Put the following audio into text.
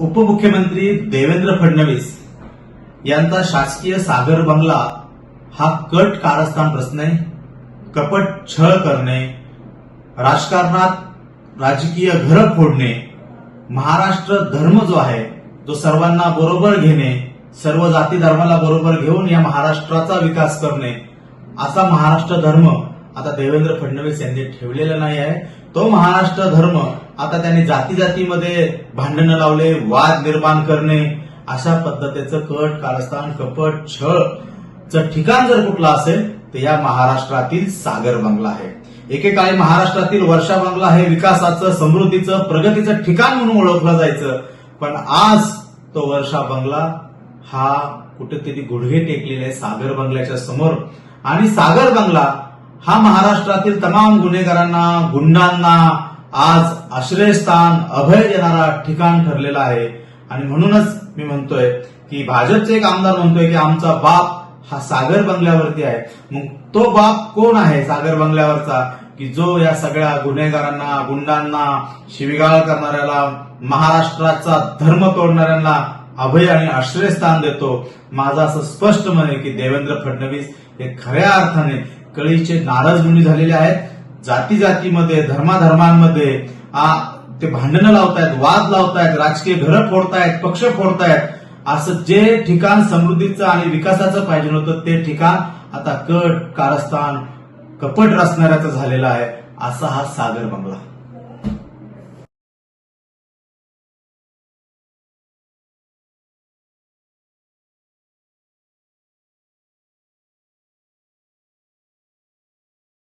उपमुख्यमंत्री देवेंद्र फडणवीस यांचा शासकीय सागर बंगला हा कट कारस्थान रचणे आहे कपट छळ करणे राजकारणात राजकीय घर फोडणे महाराष्ट्र धर्म जो आहे तो सर्वांना बरोबर घेणे सर्व जाती धर्माला बरोबर घेऊन या महाराष्ट्राचा विकास करणे असा महाराष्ट्र धर्म आता देवेंद्र फडणवीस यांनी ठेवलेला नाही आहे. तो महाराष्ट्र धर्म आता त्यांनी जाती जातीमध्ये भांडणं लावले वाद निर्माण करणे अशा पद्धतीचं कट कारस्थान कपट छळ च ठिकाण जर कुठलं असेल तर या महाराष्ट्रातील सागर बंगला आहे. एकेकाळी महाराष्ट्रातील वर्षा बंगला हे विकासाचं समृद्धीचं प्रगतीचं ठिकाण म्हणून ओळखलं जायचं. पण आज तो वर्षा बंगला हा कुठेतरी गुडघे टेकलेले आहे सागर बंगल्याच्या समोर. आणि सागर बंगला हा महाराष्ट्रातील तमाम गुन्हेगारांना गुंडांना आज आश्रयस्थान अभय देणारा ठिकाण ठरलेला आहे. आणि म्हणूनच मी म्हणतोय की भाजपचे एक आमदार म्हणतोय की आमचा बाप हा सागर बंगल्यावरती आहे. मग तो बाप कोण आहे सागर बंगल्यावरचा? की जो या सगळ्या गुन्हेगारांना गुंडांना शिविगाळ करणाऱ्याला महाराष्ट्राचा धर्म तोडणाऱ्यांना अभय आणि आश्रयस्थान देतो? माझं असं स्पष्ट म्हणे की देवेंद्र फडणवीस हे खऱ्या अर्थाने कळीचे नाराज मुनी झालेले आहेत. जाती जातीमध्ये धर्माधर्मांमध्ये ते भांडणं लावतायत वाद लावतायत राजकीय घरं फोडतायत पक्ष फोडतायत. असं जे ठिकाण समृद्धीचं आणि विकासाचं पाहिजे होतं ते ठिकाण आता कट कारस्थान कपट रचणाऱ्याचं झालेलं आहे. असा हा सागर बंगला.